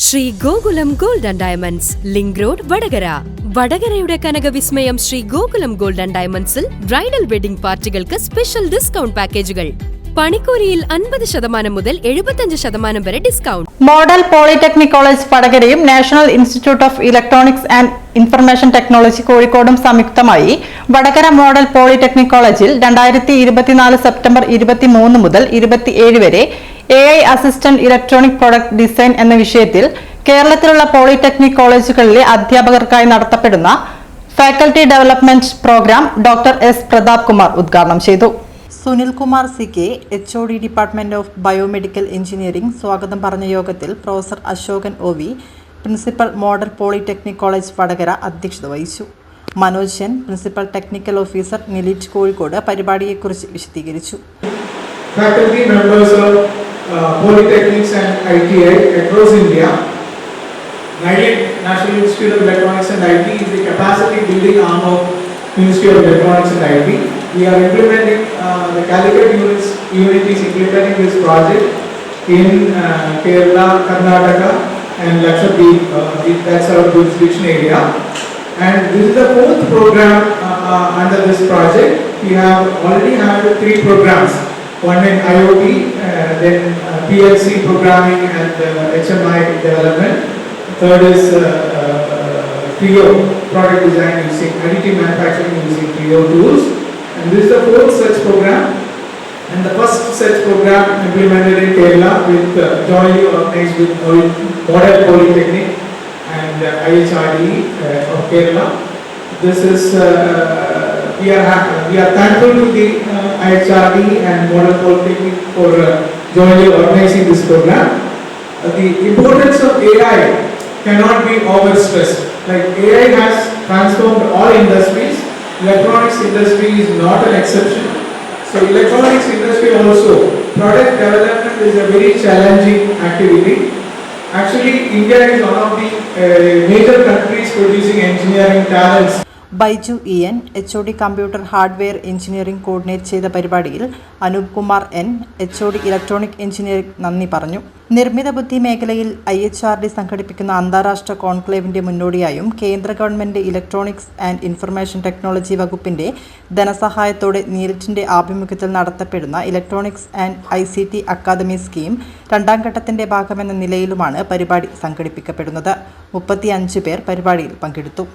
Shri Gokulam Gold and Diamonds Link Road Vadakara. വടകരയുടെ കനകവിസ്മയം Shri Gokulam gold and ഡയമണ്ട്സിൽ bridal wedding പാർട്ടികൾക്ക് special discount പാക്കേജുകൾ പണിക്കൂലിയിൽ അൻപത് ശതമാനം മുതൽ എഴുപത്തഞ്ച് ശതമാനം വരെ discount model polytechnic college വടകരയും National Institute of Electronics and Information Technology കോഴിക്കോടും സംയുക്തമായി വടകര മോഡൽ പോളിടെക്നിക് കോളേജിൽ രണ്ടായിരത്തി ഇരുപത്തിനാല് സെപ്റ്റംബർ ഇരുപത്തിമൂന്ന് മുതൽ ഇരുപത്തിയേഴ് വരെ A I assistant electronic product design എന്ന വിഷയത്തിൽ കേരളത്തിലുള്ള പോളിടെക്നിക് കോളേജുകളിലെ അധ്യാപകർക്കായി നടത്തപ്പെടുന്ന faculty development programme doctor S. Pratap Kumar ഉദ്ഘാടനം ചെയ്തു. Sunilkumar C. K. H O D department of biomedical engineering സ്വാഗതം പറഞ്ഞ യോഗത്തിൽ professor Ashokan O. V. Principal Model Polytechnic College Vadakara അധ്യക്ഷത വഹിച്ചു. Manoj Sen principal technical officer NIELIT Kozhikode പരിപാടിയെക്കുറിച്ച് വിശദീകരിച്ചു. Faculty members of uh, polytechnics and ITI across India. NIDIT, National Institute of Electronics and IT, is the capacity building arm of Ministry of Electronics and IT. We are implementing, uh, the Calicut units, unit is implementing this project in uh, Kerala, Karnataka and Lakshadweep, uh, that's our jurisdiction area. And this is the fourth program uh, uh, under this project. We have already had three programs. One in IoT, uh, then uh, PLC programming and uh, HMI development. Third is uh, uh, Trio product design using additive manufacturing using Trio tools. And this is the fourth such program. And the first such program implemented in Kerala with uh, jointly organized with Model Polytechnic and uh, IHRD uh, of Kerala. This is, uh, we are, we are thankful to the uh, IHRD and Model Polytechnic for uh, jointly organizing this program. Uh, The importance of AI cannot be overstressed. Like AI has transformed all industries, electronics industry is not an exception. So electronics industry also, product development is a very challenging activity. Actually, India is one of the uh, major countries producing engineering talents. Baiju E N H O D computer hardware engineering coordinate ചെയ്ത പരിപാടിയിൽ Anoop Kumar N H O D electronic engineering നന്ദി പറഞ്ഞു. നിർമ്മിത ബുദ്ധി മേഖലയിൽ I H R D സംഘടിപ്പിക്കുന്ന അന്താരാഷ്ട്ര കോൺക്ലേവിന്റെ മുന്നോടിയായും കേന്ദ്ര government electronics and information technology വകുപ്പിന്റെ ധനസഹായത്തോടെ നീരറ്റിന്റെ ആഭിമുഖ്യത്തിൽ നടത്തപ്പെടുന്ന electronics and I C T academy scheme രണ്ടാം ഘട്ടത്തിന്റെ ഭാഗമെന്ന നിലയിലുമാണ് പരിപാടി സംഘടിപ്പിക്കപ്പെടുന്നത്. മുപ്പത്തിയഞ്ച് പേർ പരിപാടിയിൽ പങ്കെടുത്തു.